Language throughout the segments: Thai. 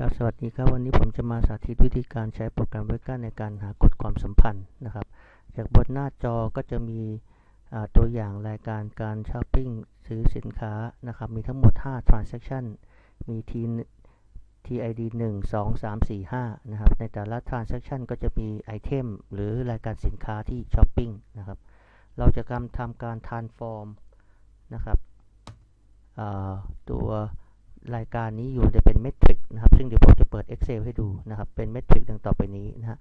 ครับสวัสดีครับวันนี้ผมจะมาสาธิตวิธีการใช้โปรแกรมเวก้าในการหากฎความสัมพันธ์นะครับ จากบนหน้าจอก็จะมีตัวอย่างรายการการช้อปปิ้งซื้อสินค้านะครับมีทั้งหมด 5 transaction มี T TID 1 2 3 4 5นะครับในแต่ละ transaction ก็จะมีไอเทมหรือรายการสินค้าที่ช้อปปิ้งนะครับเราจะทำการ transform นะครับตัว รายการนี้อยู่ในเป็นเมทริกนะครับ ซึ่งเดี๋ยวผมจะเปิด Excel ให้ดูนะครับ เป็นเมทริกดังต่อไปนี้นะฮะ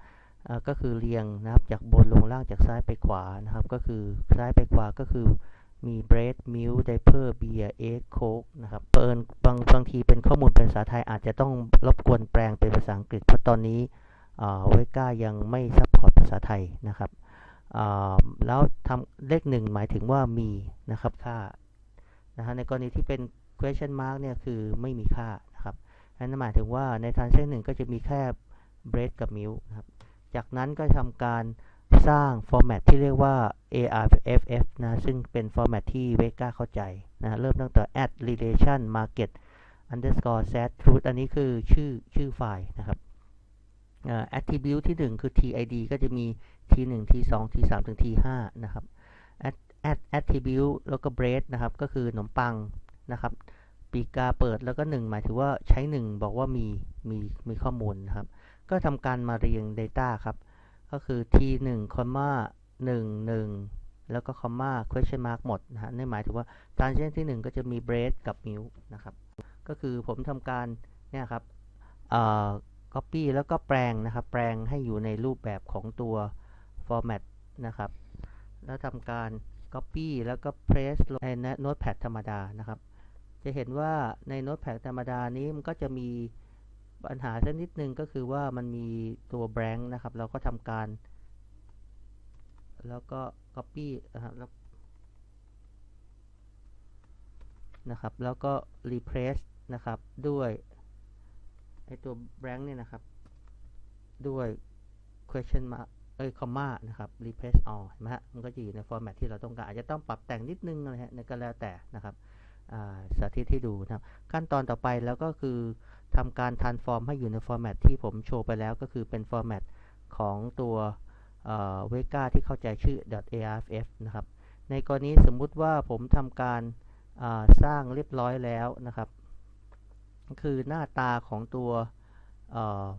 ก็คือเรียงนะครับ จากบนลงล่างจากซ้ายไปขวานะครับ ก็คือซ้ายไปขวาก็คือมีเบรดมิลไดเพอร์เบียร์เอ็กโคกนะครับเปินบางบางทีเป็นข้อมูลเป็นภาษาไทยอาจจะต้องรบกวนแปลงเป็นภาษาอังกฤษ เพราะตอนนี้เวก้ายังไม่ซัพพอร์ตภาษาไทยนะครับแล้วทำเลขหนึ่งหมายถึงว่ามีนะครับค่านะฮะในกรณีที่เป็น question mark เนี่ยคือไม่มีค่านะครับนั่นหมายถึงว่าใน transaction หนึ่งก็จะมีแค่ bread กับ milk นะครับ จากนั้นก็ทำการสร้าง format ที่เรียกว่า ARFF นะ ซึ่งเป็น format ที่ Vega เข้าใจนะเริ่มตั้งแต่ add relation market underscore set truth อันนี้คือชื่อชื่อไฟล์นะครับ attribute ที่ 1 คือ TID ก็จะมี T1 T2 T3 ถึง T5 นะครับ add attribute แล้วก็ bread นะครับ ก็คือขนมปัง นะครับ ปีกาเปิดแล้วก็ 1 หมายถึงว่าใช้ 1 บอกว่ามีมีมีข้อมูลนะครับ ก็ทำการมาเรียง Data ครับ ก็คือ t 1 comma 1 1 แล้วก็ comma question mark หมดนะฮะนี่หมายถึงว่า transaction ที่ 1 ก็จะมี bread กับ milk นะครับ ก็คือผมทำการเนี่ยครับ copy แล้วก็แปลงนะครับ แปลงให้อยู่ในรูปแบบของตัว format นะครับ แล้วทำการ copy แล้วก็ paste ลงใน notepad ธรรมดานะครับ จะเห็นว่าในโน้ตแพดธรรมดานี้มันก็จะมีปัญหาสักนิดนึงก็คือว่ามันมีตัว blank นะครับ เราก็ทำการ แล้วก็ copy นะครับนะครับ แล้วก็ replace นะครับ ด้วยไอตัว blank เนี่ยนะครับ ด้วย question mark เอ้ย comma นะครับ replace all เห็นไหมฮะ มันก็จะอยู่ใน format ที่เราต้องการ อาจจะต้องปรับแต่งนิดนึงอะไรฮะในก็แล้วแต่นะครับ สาธิตให้ดูนะครับ ขั้นตอนต่อไปแล้วก็คือทำการ transform ให้อยู่ในฟอร์แมตที่ผมโชว์ไปแล้วก็คือเป็นฟอร์แมตของตัวเวก้าที่เข้าใจชื่อ .arff นะครับ ในกรณีสมมุติว่าผมทำการสร้างเรียบร้อยแล้วนะครับ คือหน้าตาของตัว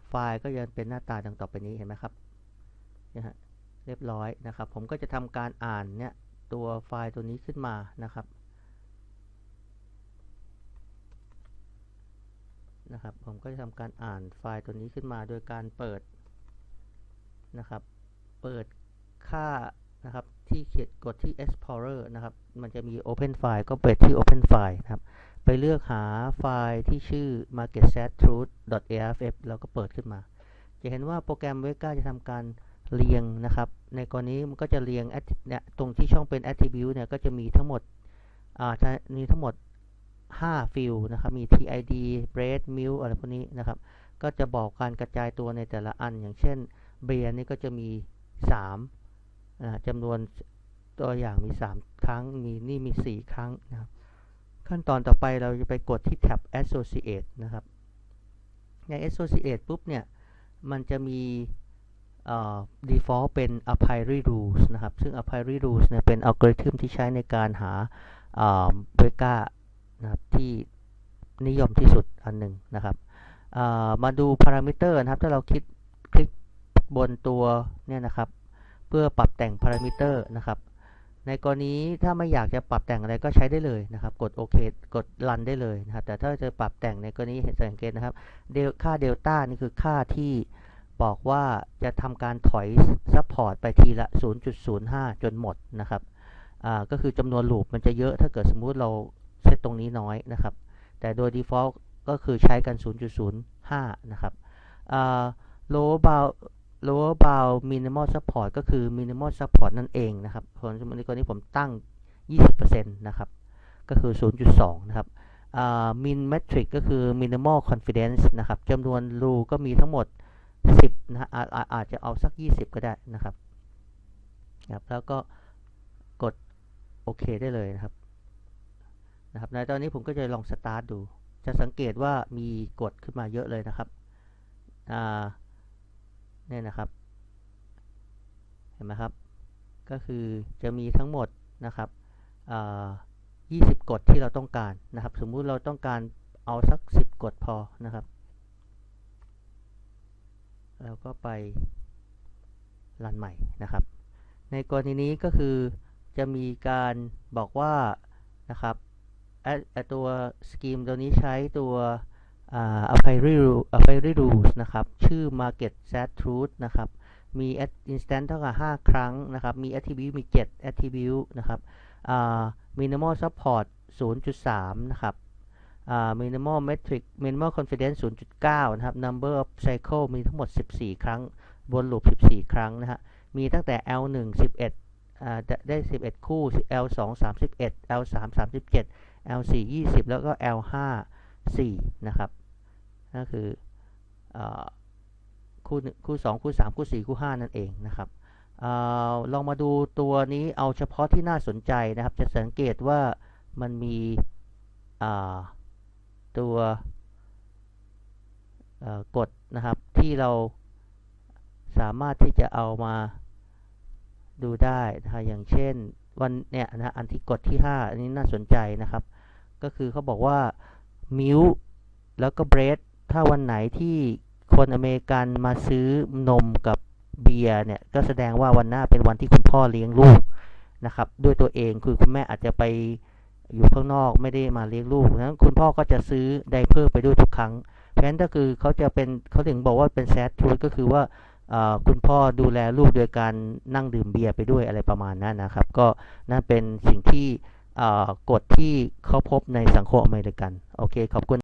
ไฟล์ก็ยังเป็นหน้าตาดังต่อไปนี้เห็นไหมครับนะฮะเรียบร้อยนะครับ ผมก็จะทำการอ่านเนี่ยตัวไฟล์ตัวนี้ขึ้นมานะครับ นะครับ ผมก็จะทำการอ่านไฟล์ตัวนี้ขึ้นมาโดยการเปิดนะครับ เปิดค่านะครับที่เขียนกดที่ Explorer นะครับ มันจะมี Open File ก็เปิดที่ Open File นะครับ ไปเลือกหาไฟล์ที่ชื่อ marketsettruth.arff แล้วก็เปิดขึ้นมา จะเห็นว่าโปรแกรม Vega จะทำการเรียงนะครับ ในกรณีมันก็จะเรียงเนี่ยตรงที่ช่องเป็น attribute เนี่ยก็จะมีทั้งหมดอ่ามีทั้งหมด 5ฟิลนะครับ มี TID bread milk อะไรพวกนี้นะครับ ก็จะบอกการกระจายตัวในแต่ละอัน อย่างเช่น เบียร์นี่ก็จะมี3จำนวนตัวอย่างมี 3 ครั้ง มีนี่มี 4 ครั้งนะครับ ขั้นตอนต่อไปเราจะไปกดที่แท็บ associate นะครับ ใน associate ปุ๊บเนี่ย มันจะมี default เป็น a p i r y rules นะครับ ซึ่ง a p i r y rules เนี่ยเป็นอัลกอริทึมที่ใช้ในการหาเบก้า นะครับที่นิยมที่สุดอันหนึ่งนะครับมาดูพารามิเตอร์นะครับ ถ้าเราคลิกคลิกบนตัวเนี่ยนะครับ เพื่อปรับแต่งพารามิเตอร์นะครับในกรณีถ้าไม่อยากจะปรับแต่งอะไรก็ใช้ได้เลยนะครับ กดโอเคกดรันได้เลยนะครับ แต่ถ้าจะปรับแต่งในกรณีเห็นสังเกตนะครับเดลค่าเดลต้านี่คือค่าที่บอกว่าจะทำการถอยซัพพอร์ตไปทีละ 0.05 จนหมดนะครับก็คือจำนวนลูปมันจะเยอะถ้าเกิดสมมุติเรา เซตตรงนี้น้อยนะครับ แต่โดย default ก็คือใช้กัน 0.05 นะครับ lower bound lower bound minimal support ก็คือ minimal support นั่นเองนะครับผมในกรณีผมตั้ง 20%นะครับ ก็คือ 0.2 นะครับ min metric ก็คือ minimal confidence นะครับจำนวนรูก็มีทั้งหมด 10 นะอาอาจจะเอาสัก 20 ก็ได้นะครับครับ แล้วก็กดโอเคได้เลยนะครับ นะครับในตอนนี้ผมก็จะลองสตาร์ทดู จะสังเกตว่ามีกฎขึ้นมาเยอะเลยนะครับอ่าเนี่ยนะครับ เห็นไหมครับ ก็คือจะมีทั้งหมดนะครับอ่า20กฎที่เราต้องการนะครับ สมมุติเราต้องการเอาสัก 10กฎพอนะครับ แล้วก็ไปรันใหม่นะครับ ในกรณีนี้ก็คือจะมีการบอกว่านะครับ ตัวสกีมตัวนี้ใช้ตัวอ่า Apiary Rule Apiary Rules นะครับ ชื่อ Market Set Truth นะครับ มี at instant เท่ากับ 5 ครั้งนะครับ มี attribute มี 7 attribute นะครับ minimal support 0.3 นะครับ minimal metric minimal confidence 0.9 นะครับ number of cycle มีทั้งหมด 14 ครั้ง บนลูป14 ครั้งนะฮะ มีตั้งแต่ L1 11ได้ 11 คู่ L2 31 L3 37 L4 20 แล้วก็ L5 4นะครับนั่นคืออคู่หนึ่งคู่2คู่ 3 คู่ 4 คู่ 5 นั่นเองนะครับอาลองมาดูตัวนี้เอาเฉพาะที่น่าสนใจนะครับ จะสังเกตว่ามันมีตัวกฎนะครับที่เราสามารถที่จะเอามาดูได้นะครับอย่างเช่นวันเนี่ยนะอันที่กฎที่ 5 อันนี้น่าสนใจนะครับ ก็คือเขาบอกว่ามิลแล้วก็เบรดถ้าวันไหนที่คนอเมริกันมาซื้อนมกับเบียร์เนี่ย ก็แสดงว่าวันหน้าเป็นวันที่คุณพ่อเลี้ยงลูกนะครับ ด้วยตัวเองคือคุณแม่อาจจะไปอยู่ข้างนอกไม่ได้มาเลี้ยงลูกนั้นคุณพ่อก็จะซื้อไดเปอร์ไปด้วยทุกครั้ง เพราะฉะนั้นก็คือเขาจะเป็นเขาถึงบอกว่าเป็นแซดทูดก็คือว่าคุณพ่อดูแลลูกโดยการนั่งดื่มเบียร์ไปด้วยอะไรประมาณนั้นนะครับ ก็นั่นเป็นสิ่งที่ กฎที่เขาพบในสังคมอเมริกัน โอเค ขอบคุณ